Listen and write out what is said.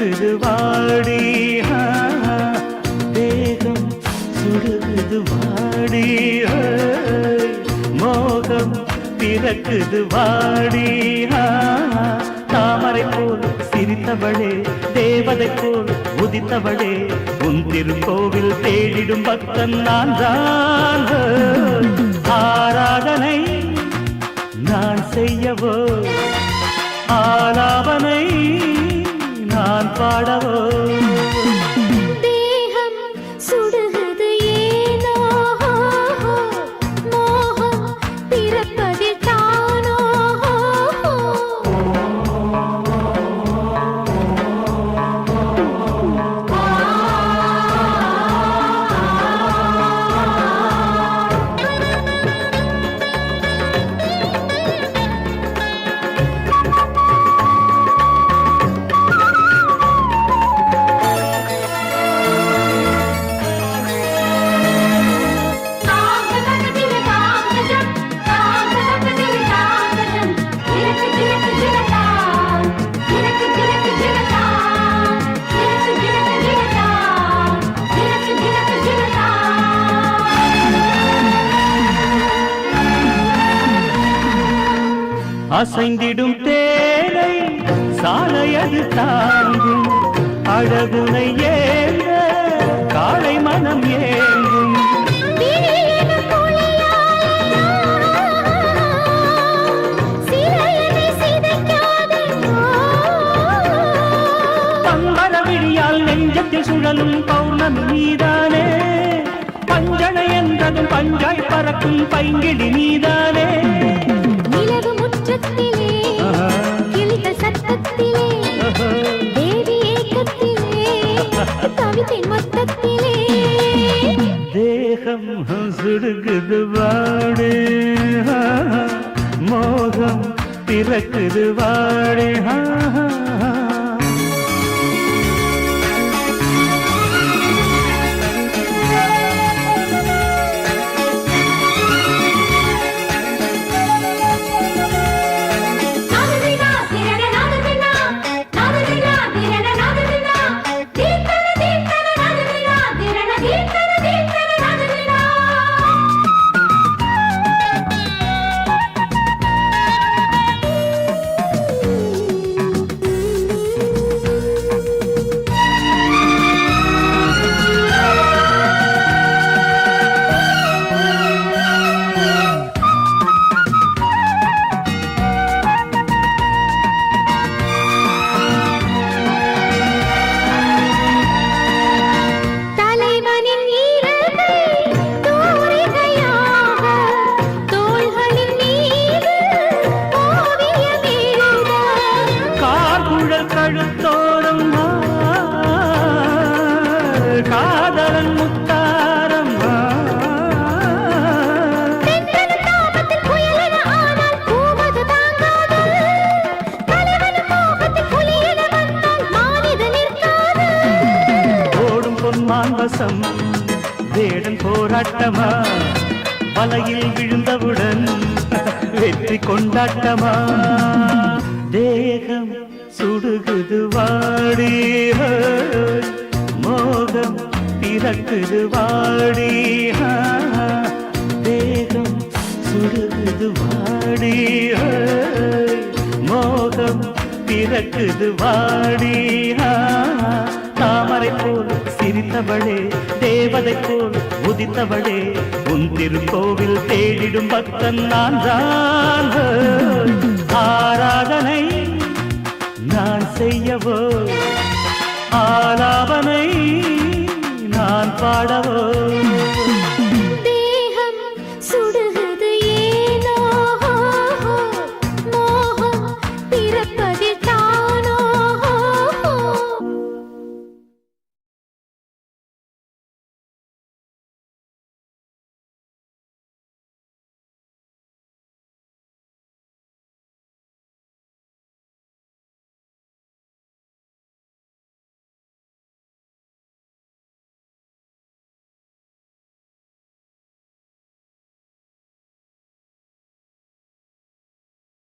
பிறக்குது வாடி தேகம் சுடுகுது வாடி மோகம் பிறக்குது வாடி தாமரை போல் சிரித்தவளே தேவதை போல் உதித்தவளே உன் திருக்கோவில் தேடிடும் பக்தன் நான் தான். ஆராதனை நான் செய்யவோ அசைந்திடும் தேனை சாலையது தாங்கும். அழகுனை ஏந்த காளை மனம் ஏங்கும். பம்பர விழியால் நெஞ்சத்தில் சுழலும் பௌர்ணமி நீதானே. பஞ்சனை என்றதும் பஞ்சாய் பறக்கும் பைங்கிடி நீதானே. ஆஹா, கிளிகள் சத்தத்திலே. தேவி ஏக்கத்திலே கவிதை மொத்தத்திலே. தேகம் சுடுகுது வாடு மோகம் பிறக்குது வாடு ஓடும் பொன்மான் வசம் வேடன் போராட்டமா? வலையில் விழுந்தவுடன் வெற்றி கொண்டாட்டமா? தேகம் சுடுகுது வாடி மோகம் பிறக்குது வாடி. தேகம் சுடுகுது வாடி. மோகம் பிறக்குது வாடி. தாமரை போல் சிரித்தவளே தேவதை போல் உதித்தவளே உன் திருக்கோவில் தேடிடும் பக்தன் நான் தான். ஆராதனை நான் செய்யவோ? ஆலாபனை நான் பாடவோ